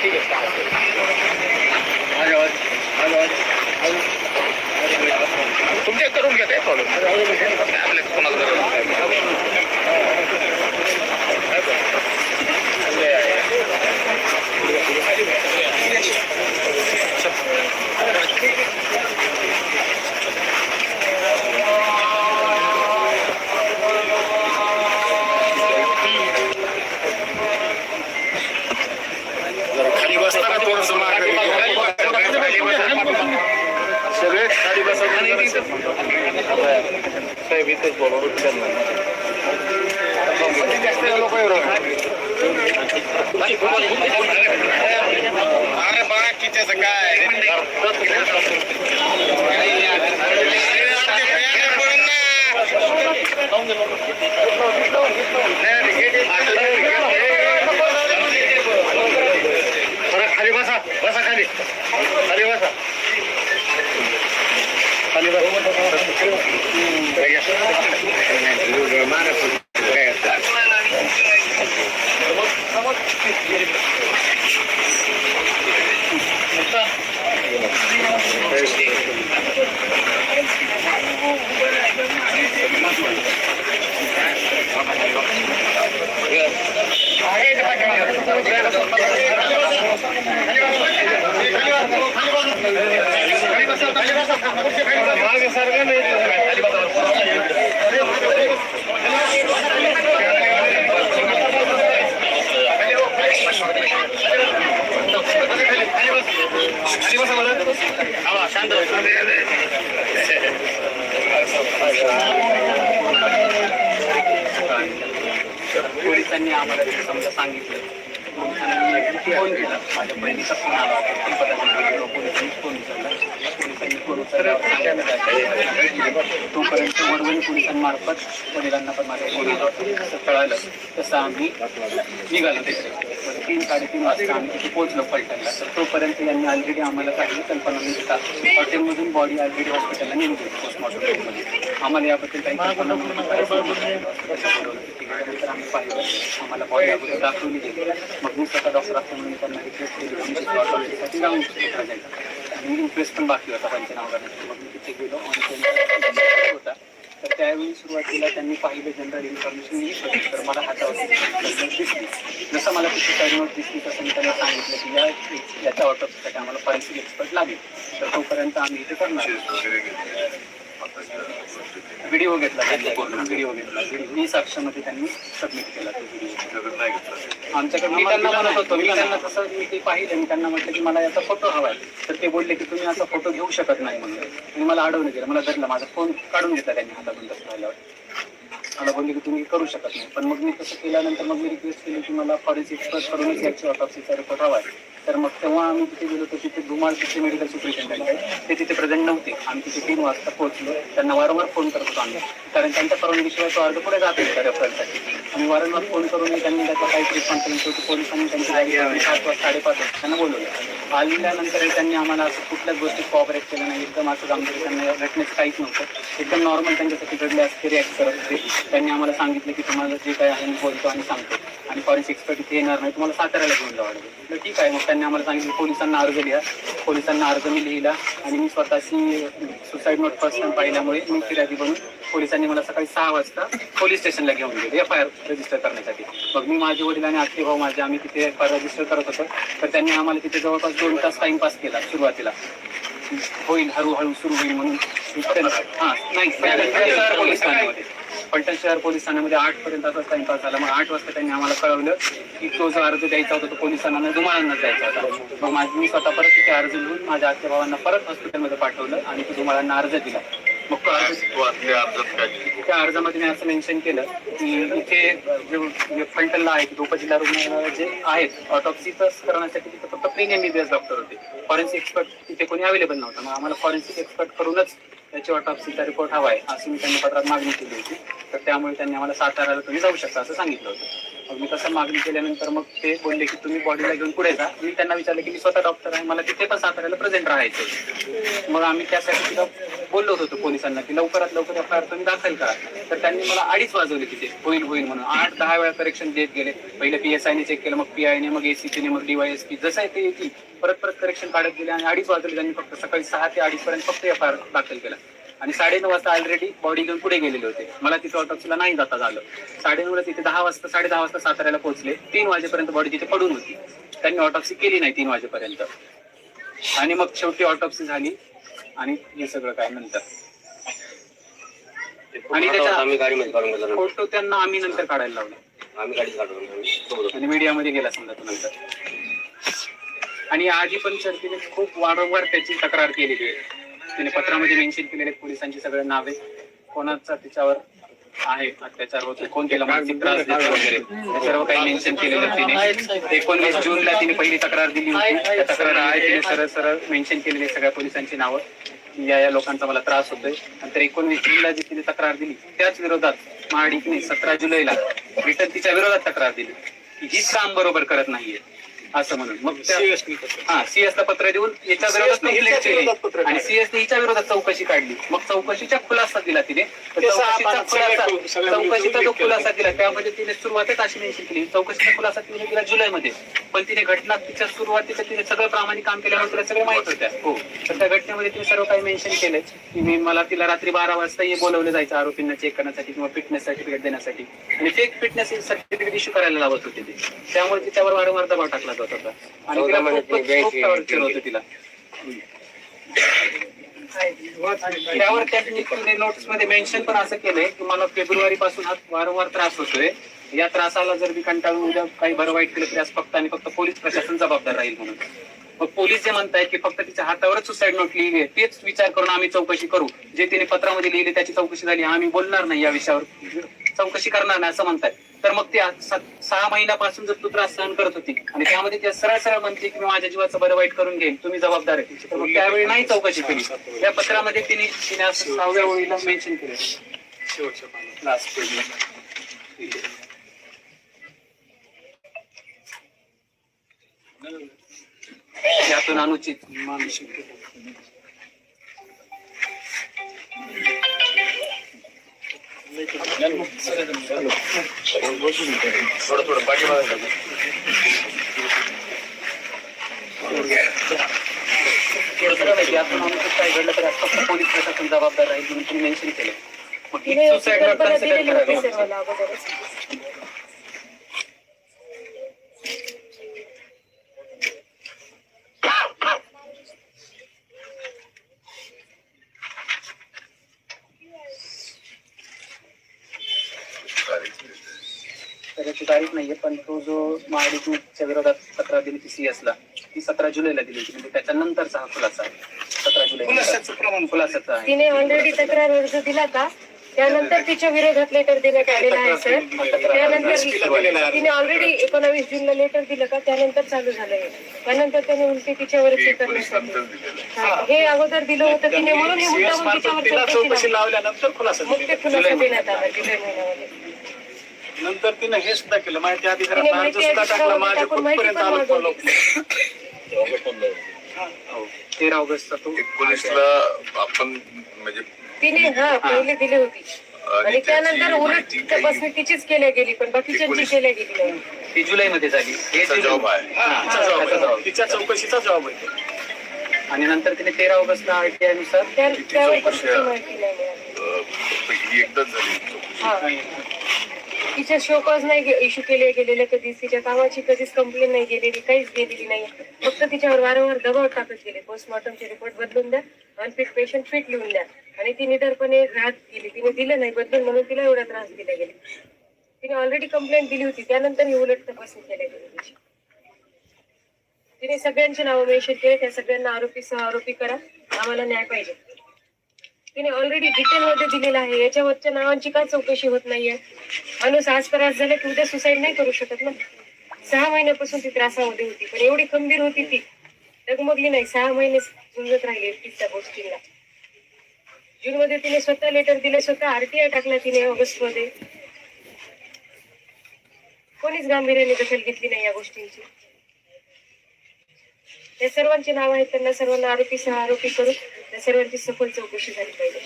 ঠিক আছে আচ্ছা, तुमचे करून घ्या काय प्रॉब्लेम आपल्या कोणाला खाली बसता का थोडस सगळे साहेब इथेच बोलवलं जास्त लोक अरे बघा कितीच काय बरं खाली बसा बसा खाली खाली बसा खाली Gracias. पोलिसांनी आम्हाला ते समजा सांगितलं पोलिसांनी फोन केला माझ्या बहिणीचा फोन आला होता. ती पदाधिकारी गेलो, पोलिसांनी फोन उचलला पोलिसांनी फोन उचलला तोपर्यंत वडवणी पोलिसांमार्फत वडिलांना पण माझा फोन आला होता. तसं कळालं तसं आम्ही निघालो तिकडे तीन साडेतीन वाजता आम्ही तिथे पोहोचलो पलटणला. तर तोपर्यंत यांनी ऑलरेडी आम्हाला काही कल्पना देता हॉटेलमधून बॉडी ऑलरेडी हॉस्पिटलला नेऊन दिली पोस्टमॉर्टममध्ये आम्हाला याबद्दल काही कल्पना त्यानंतर आम्ही पाहिलं. आम्हाला बॉडी अगोदर दाखवली गेली मग मी स्वतः डॉक्टर असल्यामुळे त्यांना रिक्वेस्ट केली. साठी जाऊन आणि इंटरेस्ट पण बाकी होता पंचनामा करण्यासाठी. मग मी तिथे गेलो आणि होता तर त्यावेळी सुरुवातीला त्यांनी पाहिलं जनरल इन्फॉर्मेशन मी तर मला हातावरती दिसली. जसं मला तिथे साईड दिसली तसं मी त्यांना सांगितलं की या याच्या ऑटोपसाठी आम्हाला फॉरेन्सिक एक्सपर्ट लागेल. तर तोपर्यंत आम्ही इथे करणार व्हिडिओ घेतला व्हिडिओ घेतला. व्हिडिओ साक्षामध्ये त्यांनी सबमिट केला. तो व्हिडिओ आमच्याकडे मी त्यांना म्हणत होतो मी त्यांना तसं मी ते पाहिलं मी त्यांना म्हटलं की मला याचा फोटो हवा आहे. तर ते बोलले की तुम्ही असा फोटो घेऊ शकत नाही म्हणून. आणि मला अडवलं गेलं मला धरलं माझा फोन काढून घेतला त्यांनी हातातून तसं झाल्यावर. मला बोलले की तुम्ही करू शकत नाही. पण मग मी तसं केल्यानंतर मग मी रिक्वेस्ट केली की मला फॉरेन्सिक एक्सपर्ट करूनच याची ऑटोप्सीचा रिपोर्ट हवा आहे. तर मग तेव्हा आम्ही तिथे गेलो तर तिथे धुमाळ तिथे मेडिकल सुपरिटेंडंट आहे. ते तिथे प्रेझेंट नव्हते. आम्ही तिथे तीन वाजता पोहोचलो. त्यांना वारंवार फोन करत होतो आम्ही. कारण त्यांच्या परवानगीशिवाय तो अर्ज पुढे जात होता रेफरन्ससाठी मी वारंवार फोन करून त्यांनी त्याचा काही रिस्पॉन्स केला शेवटी पोलिसांनी त्यांची गाडी सात वाजता साडेपाच वाजता त्यांना बोलवलं. आल्यानंतर त्यांनी आम्हाला असं कुठल्याच गोष्टी कॉपरेट केलं नाही. एकदम असं गांभीर्य त्यांना घटनेचं काहीच नव्हतं. एकदम नॉर्मल त्यांच्यासाठी घडले असते रिॲक्ट करत होते. त्यांनी आम्हाला सांगितलं की तुम्हाला जे काय आहे मी बोलतो आणि सांगतो. आणि फॉरेन्सिक एक्सपर्ट इथे येणार नाही. तुम्हाला साताऱ्याला घेऊन जावं लागेल. ठीक आहे. मग त्यांनी आम्हाला सांगितलं पोलिसांना अर्ज लिहा. पोलिसांना अर्ज मी लिहिला आणि मी स्वतःची सुसाईड नोट पर्सन पाहिल्यामुळे मी फिर्यादी बनून पोलिसांनी मला सकाळी सहा वाजता पोलीस स्टेशनला घेऊन गेले एफ आय आर रजिस्टर करण्यासाठी. मग मी माझे वडील आणि आठवे भाऊ माझे आम्ही तिथे एफ आय आर रजिस्टर करत होतो. तर त्यांनी आम्हाला तिथे जवळपास दोन तास टाइमपास केला सुरुवातीला. होईल हळूहळू सुरू होईल म्हणून हां नाही शहर पोलीस ठाण्यामध्ये पलटण शहर पोलीस ठाण्यामध्ये आठ पर्यंत असाच टाइमपास झाला. मग आठ वाजता त्यांनी आम्हाला कळवलं की तो जो अर्ज द्यायचा होता तो पोलिसांना धुमाळांना द्यायचा होता. मग माझी मी स्वतः परत तिथे अर्ज लिहून माझ्या आठव्या भावांना परत हॉस्पिटलमध्ये पाठवलं आणि तो धुमाळांना अर्ज दिला. मग तो अर्ज त्या अर्जामध्ये मी असं मेन्शन केलं की इथे जे फलटणला आहे की उपजिल्हा रुग्णालयाला जे आहेत ऑटोप्सीच करण्यासाठी तिथे फक्त प्री एमबीबीएस डॉक्टर होते. फॉरेन्सिक एक्सपर्ट तिथे कोणी अवेलेबल नव्हतं. मग आम्हाला फॉरेन्सिक एक्सपर्ट करूनच त्याची ऑटॉप्सीचा रिपोर्ट हवा आहे असं मी त्यांनी पत्रात मागणी केली होती. तर त्यामुळे त्यांनी आम्हाला साताऱ्याला तुम्ही जाऊ शकता असं सांगितलं होतं. मग मी तसं मागणी केल्यानंतर मग ते बोलले की तुम्ही बॉडीला घेऊन पुढे जा. मी त्यांना विचारलं की मी स्वतः डॉक्टर आहे. मला तिथे पण साताऱ्याला प्रेझेंट राहायचं मग आम्ही त्यासाठी तिला बोललो होतो पोलिसांना की लवकरात लवकर एफ आय आर तुम्ही दाखल करा. तर त्यांनी मला अडीच वाजवले तिथे होईल होईल म्हणून. आठ दहा वेळा करेक्शन देत गेले. पहिले पी एस आयने चेक केलं मग पी आयने मग एसीसीने मग डीवायएसपी जसं आहे ते येतील. परत परत करेक्शन काढत गेले आणि अडीच वाजवले त्यांनी फक्त सकाळी सहा ते अडीच पर्यंत फक्त एफ आय आर दाखल केला. आणि साडेनऊ वाजता ऑलरेडी बॉडी घेऊन पुढे गेलेले होते. मला तिथे ऑटोप्सीला नाही जाता झालं. साडेनऊला तिथे दहा वाजता साडे दहा वाजता साताऱ्याला पोहोचले. तीन वाजेपर्यंत बॉडी तिथे पडून होती. त्यांनी ऑटोप्सी केली नाही तीन वाजेपर्यंत. आणि मग शेवटी ऑटोप्सी झाली. आणि हे सगळं काय नंतर. आणि त्याच्या- फोटो त्यांना आम्ही नंतर काढायला लावले. आम्ही काढून. आणि मीडियामध्ये गेला समजा तो नंतर. आणि आधी पण सर तिने खूप वारंवार त्याची तक्रार केलेली आहे. तिने पत्रामध्ये मेन्शन केलेले पोलिसांची सगळे नावे. कोणाचा तिच्यावर आहे अत्याचार होतो कोण तिला मानसिक त्रास देतो वगैरे? हे सर्व काही मेन्शन केलेलं तिने. एकोणवीस जूनला तिने पहिली तक्रार दिली होती. त्या तक्रार आहे तिने सरळ सरळ मेन्शन केलेली सगळ्या पोलिसांची नावं. या या लोकांचा मला त्रास होतोय. नंतर एकोणवीस जूनला जी तिने तक्रार दिली त्याच विरोधात महाडिकने सतरा जुलैला रिटर्न तिच्या विरोधात तक्रार दिली. की हीच काम बरोबर करत नाहीये. असं म्हणून. मग त्या- हा सीएस ला पत्र देऊन याच्या विरोधात केली आणि सीएस ने हिच्या विरोधात चौकशी काढली. मग चौकशीचा खुलासा दिला तिने. ते चौकशीचा खुलासा चौकशीचा जो. खुलासा दिला त्यामध्ये तिने सुरुवातच अशी मेन्शन केली. चौकशीचा खुलासा तिने दिला जुलैमध्ये. पण तिने घटना तिच्या सुरुवातीचं तिने सगळं प्रामाणिक काम केल्यामुळे तिला सगळं माहीत होत्या. हो. तर त्या घटनेमध्ये तिने सर्व काही मेन्शन केलंय. की मी मला तिला रात्री बारा वाजता ये बोलवलं जायचं आरोपींना चेक करण्यासाठी किंवा फिटनेस सर्टिफिकेट देण्यासाठी. आणि फेक फिटनेस सर्टिफिकेट इश्यू करायला लावत होते ते. त्यामुळे तिच्यावर वारंवार दबाव टाकला जात होता आणि तिला महिने खूप होतं तिला. त्यावर त्यांनी तिने नोट्समध्ये मेन्शन पण असं केलंय की मला फेब्रुवारी पासून हा वारंवार त्रास होतोय. या त्रासाला जर मी कंटाळून उद्या काही बरं वाईट केलं तरी आज फक्त आणि फक्त पोलीस प्रशासन जबाबदार राहील म्हणून. मग पोलीस जे म्हणताय की फक्त तिच्या हातावरच सुसाईड नोट लिहिली आहे तेच विचार करून आम्ही चौकशी करू. जे तिने पत्रामध्ये लिहिली त्याची चौकशी झाली आम्ही बोलणार नाही या विषयावर. चौकशी करणार नाही असं म्हणताय तर मग ते सहा महिन्यापासून जर तू त्रास सहन करत होती आणि त्यामध्ये ते सरळ सरळ म्हणते की मी माझ्या जीवाचं बरं वाईट करून घेईन तुम्ही जबाबदार आहे. तर मग त्यावेळी नाही चौकशी केली. या पत्रामध्ये तिने तिने सहाव्या ओळीला मेन्शन केलं. यातून अनुचित मानसिक थोडं थोडं काय घडलं तर फक्त पोलीस प्रशासन जबाबदार राहील म्हणून तुम्ही मेन्शन केलं. मग ही तिने suicide note कल्पना consider दिलेली होती करावी. सर मला अगोदरच तर याची तारीख नाहीये पण तो जो महाडिकच्या विरोधात तक्रार दिली ती CS ला ती सतरा जुलैला दिली होती. म्हणजे त्याच्यानंतरचा हा खुलासा आहे. सतरा जुलै खुलासाचं प्रमाण खुलासाचा आहे. तिने ऑलरेडी तक्रार अर्ज दिला का? त्यानंतर तिच्या विरोधात लेटर देण्यात आलेलं आहे सर त्यानंतर तिने ऑलरेडी एकोणावीस जूनला लेटर दिलं का? त्यानंतर चालू झालंय त्यानंतर त्याने उलटी तिच्यावरच हे करण्यासाठी हा, हे अगोदर दिलं होतं तिने म्हणून हे मार्फत तिच्यावर चौकशी चौकशी लावली. लावल्यानंतर खुलासा देण्यात आला. जुलै महिन्यामध्ये नंतर तिनं हे सुद्धा केलं. माहिती तिने अधिकारात सुद्धा टाकला माझ्या कुठपर्यंत आलं. हो. तेरा ऑगस्टचा तो. पोलिसला आपण म्हणजे तिने हा पहिले दिली होती. आणि त्यानंतर उलट तपासणी तिचीच केल्या गेली पण बाकीच्यांची केल्या गेली नाही. ती जुलैमध्ये झाली. हे जुलै- जॉब आहे. हा, हा. तिच्या चौकशीचा जबाब आहे. आणि नंतर तिने तेरा ऑगस्टला आरटीआयनुसार त्या- त्यावर पण माहिती नाही. मिळाली ही एकदाच झाली. हा. तिच्या शोकॉज नाही इश्यू केले गेलेले कधीच. तिच्या कामाची कधीच कंप्लेन नाही गेलेली काहीच गेलेली नाही. फक्त तिच्यावर वारंवार दबाव टाकत गेले. पोस्टमॉर्टमचे रिपोर्ट बदलून द्या अनफिट पेशंट फिट लिहून द्या. आणि ती निडरपणे राहत गेली. तिने दिलं नाही बदलून म्हणून तिला एवढा त्रास दिला गेला. तिने ऑलरेडी कंप्लेंट दिली होती. त्यानंतर ही उलट तपासणी केल्या गेली तिची. तिने सगळ्यांची नावं मेन्शन केले. त्या सगळ्यांना आरोपी सह आरोपी करा. आम्हाला न्याय पाहिजे. तिने ऑलरेडी डिटेल मध्ये दिलेलं आहे. याच्यावरच्या नावांची का चौकशी होत नाहीये. माणूस आज त्रास झाला की उद्या सुसाईड नाही करू शकत ना. सहा महिन्यापासून ती त्रासामध्ये होती. पण एवढी खंबीर होती ती. डगमगली नाही. सहा महिने झुंजत राहिली एकटीच त्या जून मध्ये तिने स्वतः लेटर दिले. स्वतः आरटीआय टाकला तिने ऑगस्टमध्ये कोणीच गांभीर्याने दखल घेतली नाही या गोष्टींची. या सर्वांची नाव आहेत त्यांना सर्वांना आरोपी सह आरोपी करून त्या सर्वांची सखोल चौकशी झाली पाहिजे.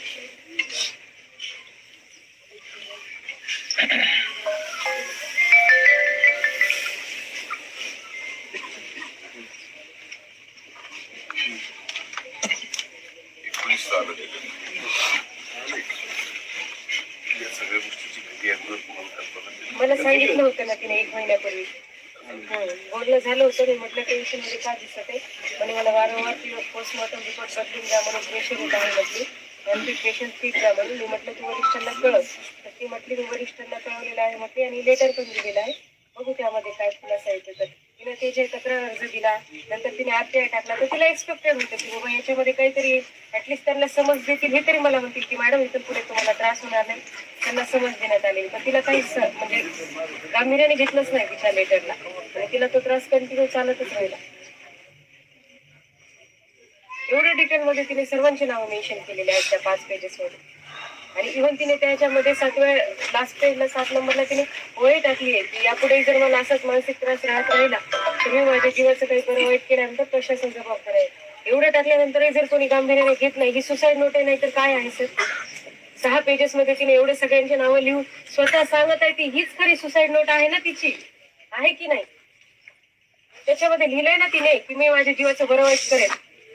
झालं होतं मी म्हटलं टेन्शनमध्ये का दिसत आहे. आणि मला वारंवार ती पोस्टमॉर्टम रिपोर्ट बदलून द्या म्हणून प्रेशर होत आहे म्हटली. आणि ती पेशंट ठीक द्या म्हणून. मी म्हटलं तू वरिष्ठांना कळव. तर ती म्हटली मी वरिष्ठांना कळवलेलं आहे म्हटली आणि लेटर पण दिलेलं आहे. बघू त्यामध्ये काय खुलासा येतो तर तिने ते जे तक्रार अर्ज दिला नंतर तिने आरटीआय टाकला तर तिला एक्सपेक्टेड होतं की बाबा याच्यामध्ये काहीतरी ऍटलिस्ट त्यांना समज देतील. हे तरी मला म्हणतील की मॅडम इथून पुढे तुम्हाला त्रास होणार नाही. त्यांना समज देण्यात आली पण तिला काही म्हणजे गांभीर्याने घेतलंच नाही तिच्या लेटरला आणि तिला तो त्रास कंटिन्यू चालतच राहिला. एवढ्या डिटेलमध्ये तिने सर्वांची नावं मेन्शन केलेली आहेत त्या पाच पेजेसमध्ये आणि इव्हन तिने त्याच्यामध्ये सातव्या लास्ट पेजला सात नंबरला तिने वय टाकली आहे. की यापुढे जर मला असाच मानसिक त्रास राहत राहिला तर मी माझ्या जीवाचं काही बरं वाईट केल्यानंतर प्रशासन जबाबदार आहे एवढं टाकल्यानंतरही जर कोणी गांभीर्याने घेत नाही ही सुसाईड नोट आहे नाही तर काय आहे सर सहा पेजेस मध्ये तिने एवढे सगळ्यांची नावं लिहून स्वतः सांगत आहे ती हीच खरी सुसाईड नोट आहे ना तिची? आहे की नाही? त्याच्यामध्ये लिहिलंय ना तिने की मी माझ्या जीवाचं बरं वाईट करेन.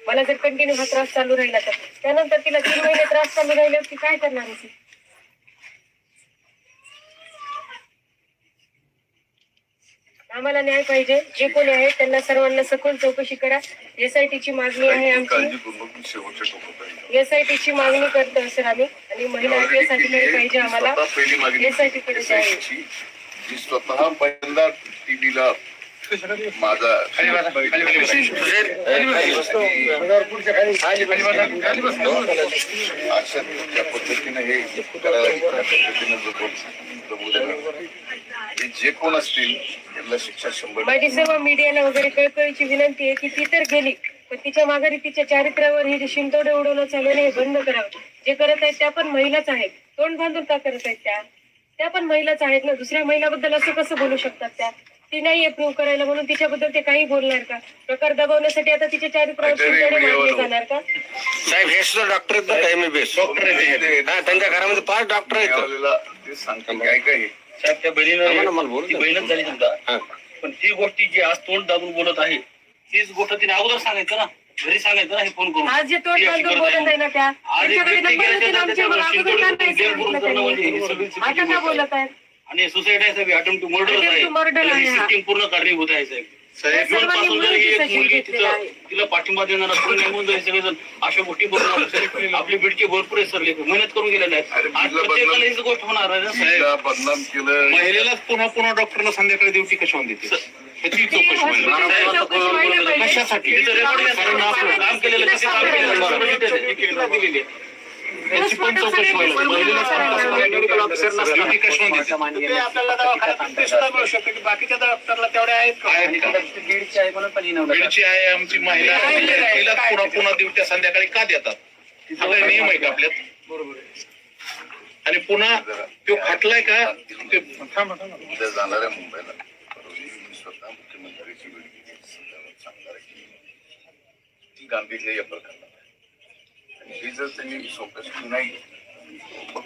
मला जर कंटिन्यू हा त्रास चालू राहिला तर. त्यानंतर तिला तीन महिने त्रास चालू राहिल्यावर ती काय करणार आहे ती? आम्हाला न्याय पाहिजे. जे कोणी आहेत त्यांना सर्वांना सखोल चौकशी करा. एसआयटी ची मागणी आहे आमची. काळजी करू नको मी शेवटच्या टोकापर्यंत एसआयटी ची मागणी करतो सर आम्ही. आणि महिला आरोग्यसाठी पाहिजे आम्हाला. एसआयटी कडे. मी स्वतः पहिल्यांदा टीव्हीला माझा अशा ज्या पद्धतीने हे करायला त्या पद्धतीने जमवून- जमवून जे कोण असतील त्यांना शिक्षा शंभर माझी सर्व मीडियाला वगैरे कळकळीची विनंती आहे की ती तर गेली पण तिच्या माघारी तिच्या चारित्र्यावर हे जे शिंतोडे उडवणं चालू आहे हे बंद करावं. जे करत आहेत त्या पण महिलाच आहेत. तोंड बांधून का करत आहेत त्या? त्या पण महिलाच आहेत ना? दुसऱ्या महिलाबद्दल असं कसं बोलू शकतात त्या? ती नाहीये प्रूव्ह करायला म्हणून तिच्याबद्दल ते काही बोलणार का? प्रकार दबावण्यासाठी आता शिंतोडे मारले जाणार का? साहेब हे सुद्धा डॉक्टर आहेत ना एम डॉक्टर हा त्यांच्या घरामध्ये पाच डॉक्टर आहेत. सांगतो काय काय. साहेब त्या बहिणीनं ती. बहीणच झाली हा. पण ती गोष्टी जी आज तोंड दाबून बोलत आहे तीच गोष्ट तिने अगोदर सांगायचं ना. घरी सांगायचं ना हे फोन करून. आज जे तोंड आहे. बोलत आहे ना त्या आज नाही आता का. बोलत आहेत? आणि सुसाईड आहे साहेब अटेम्प्ट टू मर्डर Attempt आहे to murder आहे हा. सिस्टीम पूर्ण कारणीभूत आहे साहेब. या साहेब जून सर्वांनी पासून जर मिळून ही एक मुलगी घेतलेला आहे. तिला पाठिंबा देणार असून निघून जाईल सगळेजण अशा गोष्टी बघून आपली बिडके भरपूर आहे सर. मेहनत करून गेलेले आहेत. अरे, आज बिडला प्रत्येकाला बदनाम- हीच गोष्ट होणार आहे ना साहेब? तिला बदनाम केलं. महिलेलाच पुन्हा पुन्हा डॉक्टरला संध्याकाळी ड्युटी कशावर देते. ह्याची ती चौकशी hospital व्हायला ची चौकशी व्हायला पाहिजे. कशासाठी? तिथं रेकॉर्ड आहे, कारण आपण काम केलेलं किती काम केलेलं. तिला दिलेली आहे. पण चौकशी व्हायला बाकीच्या डॉक्टरला तेवढे आहेत का? बीडची आहे म्हणून पण हिनवलं बीडची आहे आमची महिला आहे. तिला पुन्हा पुन्हा ड्युट्या संध्याकाळी का देतात? काही नियम आहे का आपल्यात. आणि पुन्हा तो खाटलाय का? ते जाणार आहे मुंबईला. स्वतः मुख्यमंत्र्याची भेट घेतली. समजावून सांगणार आहे की ती गांभीर्य या ही जर त्यांनी चौकशी नाही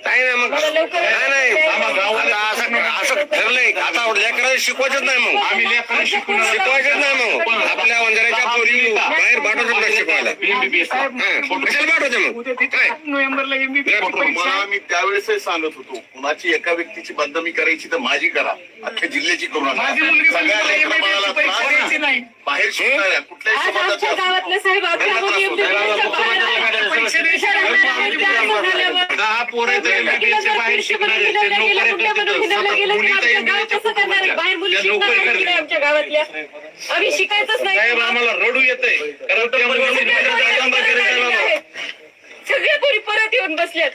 नाही नाही मग नाही आता असं असं ठरलंय. आता लेकराला शिकवायचंच नाही मग. आम्ही लेकरांना शिकवणार शिकवायचंच नाही मग. आपल्या वंजाऱ्याच्या पोरी बाहेर पाठवतात नाही शिकवायला. हा. कशाला पाठवते मग. काय? नोव्हेंबरला एमबीबीएस मला. मी त्यावेळेसही सांगत होतो कुणाची एका व्यक्तीची बदनामी करायची तर माझी करा. अख्ख्या जिल्ह्याची करू नका. माझी मुलगी सगळ्या मुलीला लेकरबाळाला MBBS ची परीक्षा त्रास द्यायची नाही. बाहेर आज आमच्या गावातलं साहेब आमच्या गावातल्या. आम्ही शिकायचंच नाही. आम्हाला रडू करायला सगळ्या पोरी परत येऊन बसल्यात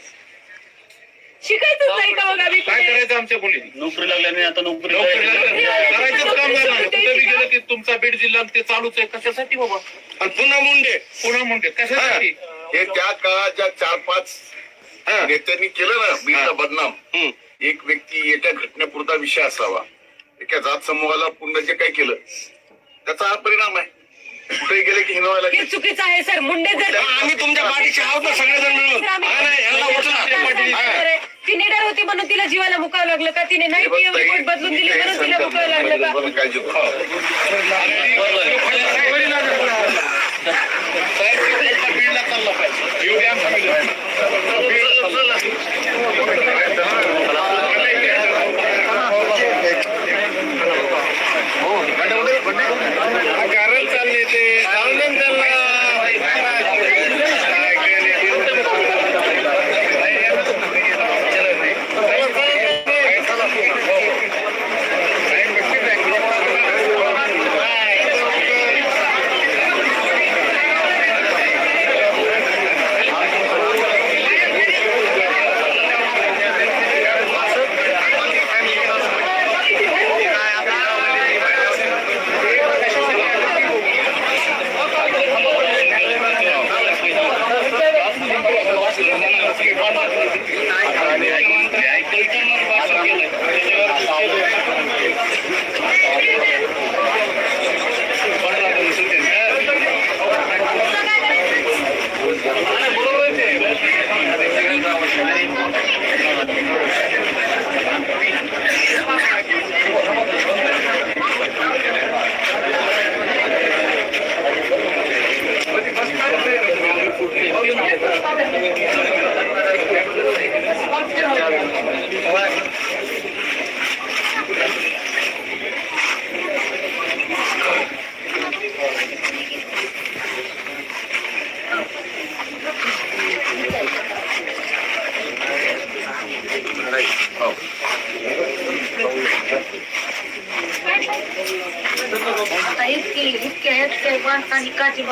शिकायचंच नाही का मग आम्ही काय? करायचं आमच्या मुलींनी नोकरी लागल्याने आता नोकरी नोकरीला करायचंच काम झालं कुठे बी गेलं की तुमचा बीड जिल्हा ते चालूच आहे. कशासाठी बाबा? आणि पुन्हा मुंडे. पुन्हा म्हणते कशासाठी? हे. त्या काळाच्या चार पाच हा. नेत्यांनी केलं ना बीडला बदनाम. हम्म. एक व्यक्ती येत्या घटनेपुरता विषय असावा. एका जात समूहाला पूर्ण जे काही केलं त्याचा हा परिणाम आहे. कुठेही गेले की हिनवायला हे चुकीचं आहे सर. मुंडे जर आम्ही तुमच्या पाठीशी आहोत ना सगळेजण मिळून. हा नाही, यांना उचला आपल्या पाठीशी. हा. ती निडर होती म्हणून तिला जीवाला मुकावं लागलं का? तिने नाही ती रिपोर्ट बदलून दिली म्हणून तिला मुकावं लागलं का? काळजी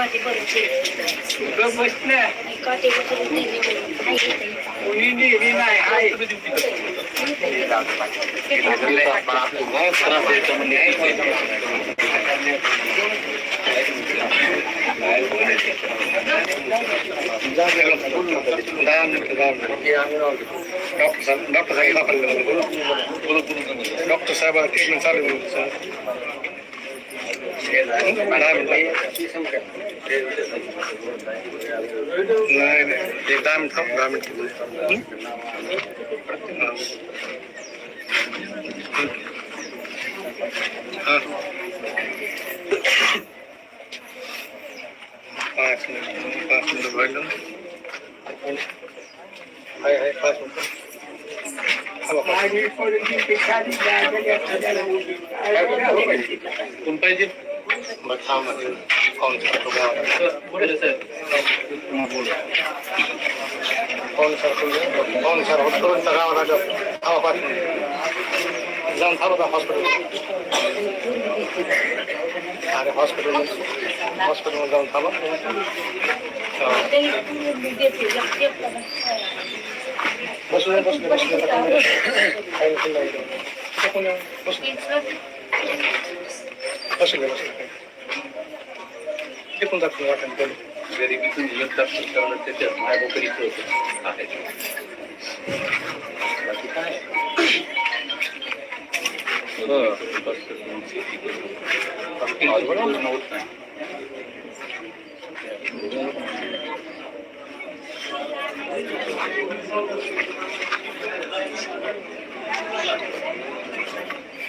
माणसांनी काठी बाटी करून काठी डॉक्टर साहेब ट्रीटमेंट चालू आहे सर. नाही नाही एक दहा मिनिट थांब, दहा मिनिट हा. पाच मिनिट पाच मिनिट व्हायला हाय हाय पाच मिनिट कोण पाहिजे पुढे सर पाहुणे सर पाहुणे सर हॉस्पिटलच्या गावात हवा पाच जाऊन थांबत हॉस्पिटल अरे हॉस्पिटल हॉस्पिटलमध्ये जाऊन थांबा बसू दे बसू दे बसू दे काही नको नाही. टाकून या. बसू दे बसू दे बसू दे टिकून जातो वाटेल बोलू गरिबीतून योद्धा करणं त्याच्यात मायबापरी आहे. बाकी काय? होत नाही.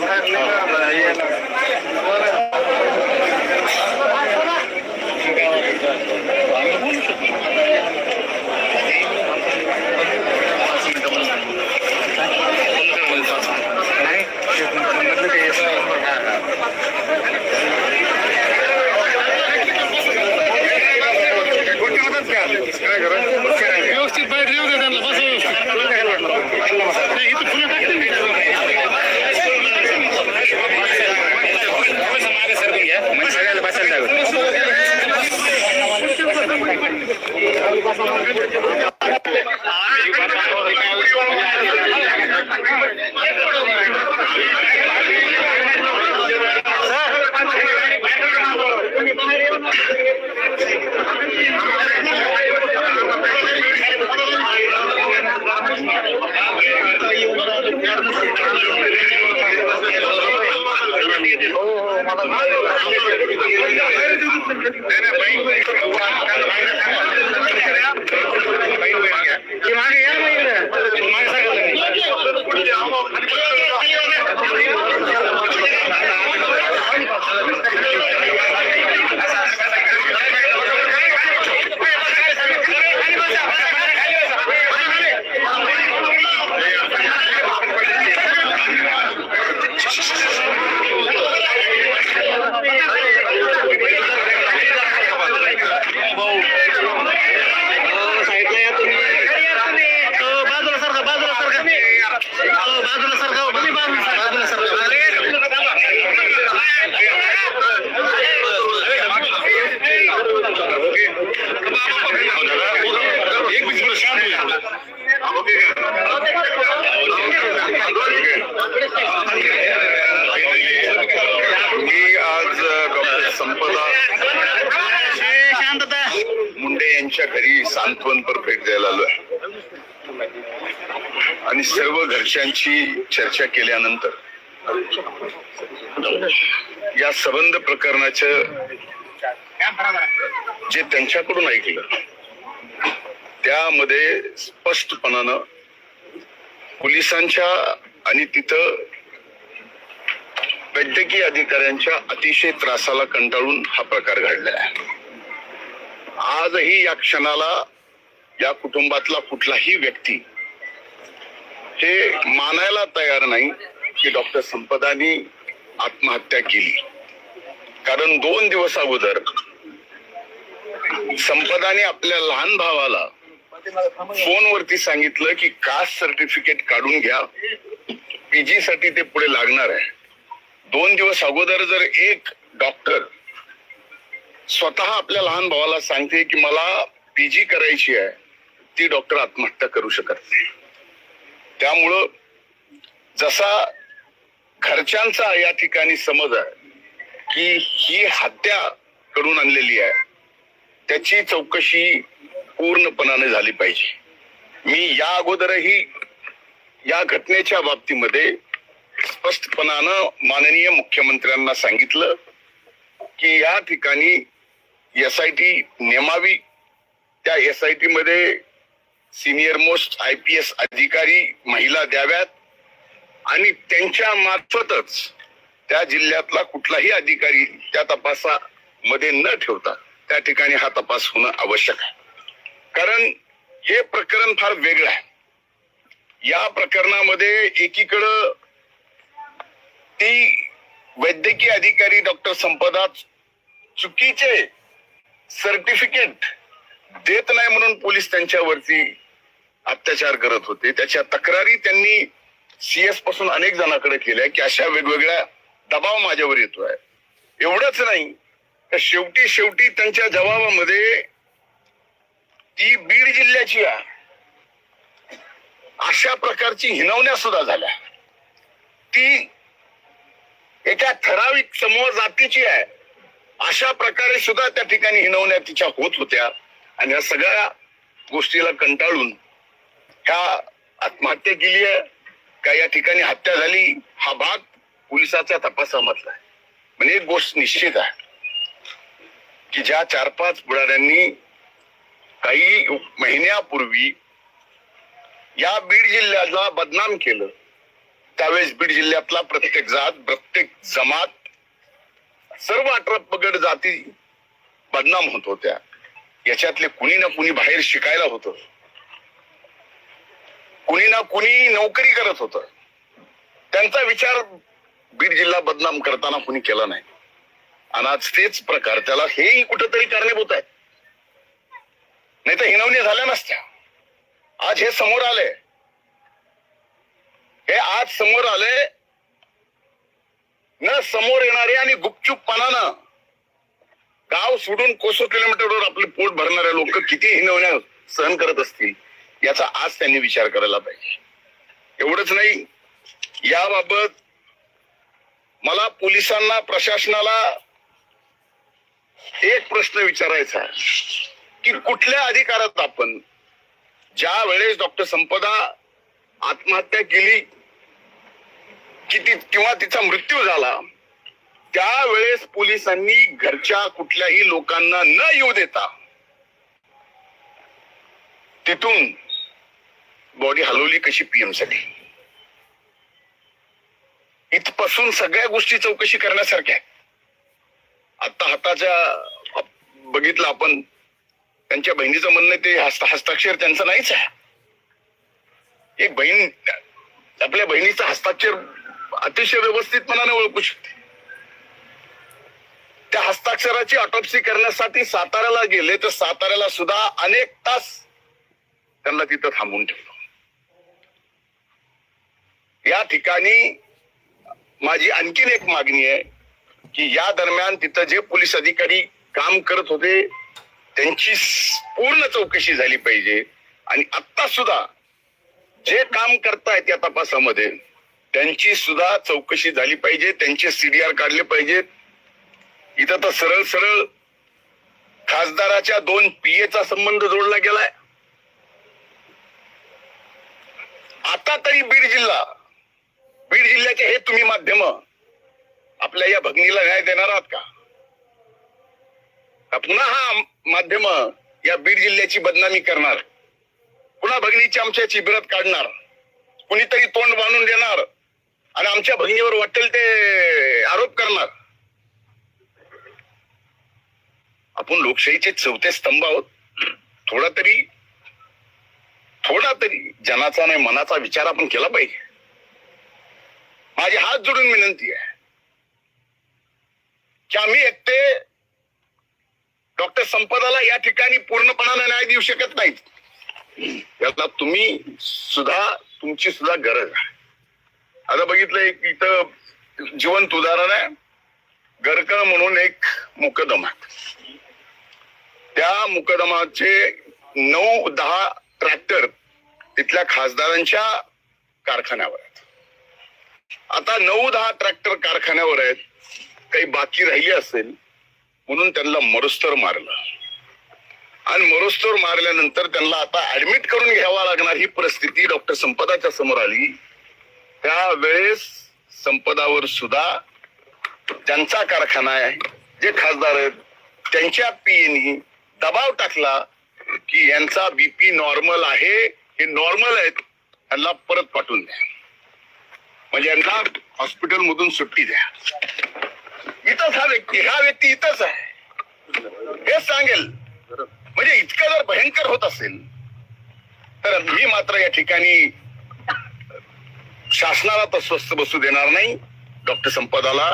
बाहेर विषयांची चर्चा केल्यानंतर या संबंध प्रकरणाच जे त्यांच्याकडून ऐकलं त्यामध्ये स्पष्टपणानं पोलिसांच्या आणि तिथं वैद्यकीय अधिकाऱ्यांच्या अतिशय त्रासाला कंटाळून हा प्रकार घडलेला आहे. आजही या क्षणाला या कुटुंबातला कुठलाही व्यक्ती हे मानायला तयार नाही की डॉक्टर संपदानी आत्महत्या केली. कारण दोन दिवस अगोदर संपदाने आपल्या लहान भावाला फोनवरती सांगितलं की कास्ट सर्टिफिकेट काढून घ्या. पीजी साठी ते पुढे लागणार आहे. दोन दिवस अगोदर जर एक डॉक्टर स्वतः आपल्या लहान भावाला सांगते की मला पीजी करायची आहे ती डॉक्टर आत्महत्या करू शकत नाही. त्यामुळं जसा घरच्यांचा या ठिकाणी समज आहे की ही हत्या करून आणलेली आहे त्याची चौकशी पूर्णपणाने झाली पाहिजे. मी या अगोदरही या घटनेच्या बाबतीमध्ये स्पष्टपणानं माननीय मुख्यमंत्र्यांना सांगितलं की या ठिकाणी एस आय टी नेमावी. त्या एस आय टी मध्ये senior most I P S अधिकारी महिला द्याव्यात आणि त्यांच्या मार्फतच त्या जिल्ह्यातला कुठलाही अधिकारी त्या तपासामध्ये न ठेवता त्या ठिकाणी हा तपास होणं आवश्यक आहे. कारण हे प्रकरण फार वेगळं आहे. या प्रकरणामध्ये एकीकडं ती वैद्यकीय अधिकारी डॉक्टर संपदा चुकीचे सर्टिफिकेट देत नाही म्हणून पोलीस त्यांच्यावरती अत्याचार करत होते. त्याच्या तक्रारी त्यांनी सीएसपासून अनेक जणांकडे केल्या की अशा वेगवेगळ्या दबाव माझ्यावर येतोय. एवढंच नाही तर शेवटी शेवटी त्यांच्या जबाबामध्ये ती बीड जिल्ह्याची अशा प्रकारची हिनवण्या सुद्धा झाल्या. ती एका ठराविक समूह जातीची आहे. अशा प्रकारे सुद्धा त्या ठिकाणी हिनवण्या तिच्या होत होत्या. आणि या सगळ्या गोष्टीला कंटाळून ह्या आत्महत्या केली आहे. का या ठिकाणी हत्या झाली. हा भाग पोलिसाच्या तपासामधला आहे. म्हणजे एक गोष्ट निश्चित आहे की ज्या चार पाच पुढाऱ्यांनी काही महिन्यापूर्वी या बीड जिल्ह्याला बदनाम केलं. त्यावेळेस बीड जिल्ह्यातला प्रत्येक जात प्रत्येक जमात सर्व अठरा पगड जाती बदनाम होत होत्या. याच्यातले कुणी ना कुणी बाहेर शिकायला होतं. कुणी ना कुणी नोकरी करत होत. त्यांचा विचार बीड जिल्हा बदनाम करताना कुणी केला नाही. आणि आज तेच प्रकार त्याला हेही कुठंतरी कारणीभूत आहे. नाही तर हिनवणी झाल्या नसत्या. आज हे समोर आले हे आज समोर आले न समोर येणारे आणि गुपचूपपणानं गाव सोडून कोसो किलोमीटरवर आपले पोट भरणारे लोक किती हिनवण्या सहन करत असतील. याचा आज त्यांनी विचार करायला पाहिजे. एवढंच नाही याबाबत मला पोलिसांना प्रशासनाला एक प्रश्न विचारायचा की कुठल्या अधिकारात आपण ज्या वेळेस डॉक्टर संपदा आत्महत्या केली की किंवा तिचा मृत्यू झाला त्यावेळेस पोलिसांनी घरच्या कुठल्याही लोकांना न येऊ देता तिथून बॉडी हलवली कशी पीएमसाठी? इथपासून सगळ्या गोष्टी चौकशी करण्यासारख्या आता हाताच्या बघितलं आपण त्यांच्या बहिणीचं म्हणणं ते हस्ताक्षर त्यांचं नाहीच आहे. एक बहीण आपल्या बहिणीचं हस्ताक्षर अतिशय व्यवस्थितपणाने ओळखू शकते. त्या हस्ताक्षराची ऑटोप्सी करण्यासाठी साताऱ्याला गेले तर साताऱ्याला सुद्धा अनेक तास त्यांना तिथं थांबून ठेवलं. या ठिकाणी माझी आणखीन एक मागणी आहे की या दरम्यान तिथं जे पोलीस अधिकारी काम करत होते त्यांची पूर्ण चौकशी झाली पाहिजे. आणि आता सुद्धा जे काम करतायत या तपासामध्ये त्यांची सुद्धा चौकशी झाली पाहिजे त्यांचे सीडीआर काढले पाहिजेत इथं तर सरळ सरळ खासदाराच्या दोन पीएचा संबंध जोडला गेलाय. आता तरी बीड जिल्हा बीड जिल्ह्याचे हे तुम्ही माध्यम आपल्या या भगिनीला न्याय देणार आहात का? पुन्हा हा माध्यम या बीड जिल्ह्याची बदनामी करणार? पुन्हा भगिनीची आमच्या चिबिरात काढणार? कुणीतरी तोंड बांधून देणार? आणि आमच्या भगिनीवर वाटेल ते आरोप करणार? आपण लोकशाहीचे चौथे स्तंभ आहोत. थोडा तरी थोडा तरी जनाचा नाही मनाचा विचार आपण केला पाहिजे. माझी हात जोडून विनंती आहे की आम्ही एकटे डॉक्टर संपदाला या ठिकाणी पूर्णपणाने न्याय देऊ शकत नाहीत. यातला तुम्ही सुद्धा तुमची सुद्धा गरज आहे. आता बघितलं एक इथं जिवंत उदाहरण आहे. गरकळ म्हणून एक मुकदमा. आहे. त्या मुकदमाचे नऊ दहा ट्रॅक्टर तिथल्या खासदारांच्या कारखान्यावर. आता नऊ दहा ट्रॅक्टर कारखान्यावर आहेत. काही बाकी राहिली असेल म्हणून त्यांना मरुस्तर मारलं. आणि मरुस्तर मारल्यानंतर त्यांना आता ऍडमिट करून घ्यावा लागणार ही परिस्थिती डॉक्टर संपदाच्या समोर आली. त्यावेळेस संपदावर सुद्धा ज्यांचा कारखाना आहे. जे खासदार आहेत त्यांच्या पीएनी दबाव टाकला की यांचा बीपी नॉर्मल आहे हे नॉर्मल आहेत त्यांना परत पाठवून द्या. म्हणजे यांना हॉस्पिटल मधून सुट्टी द्या. इथंच हा व्यक्ती हा व्यक्ती इथंच आहे. हे सांगेल. म्हणजे इतकं जर भयंकर होत असेल तर मी मात्र या ठिकाणी शासनाला तर स्वस्त बसू देणार नाही. डॉक्टर संपदाला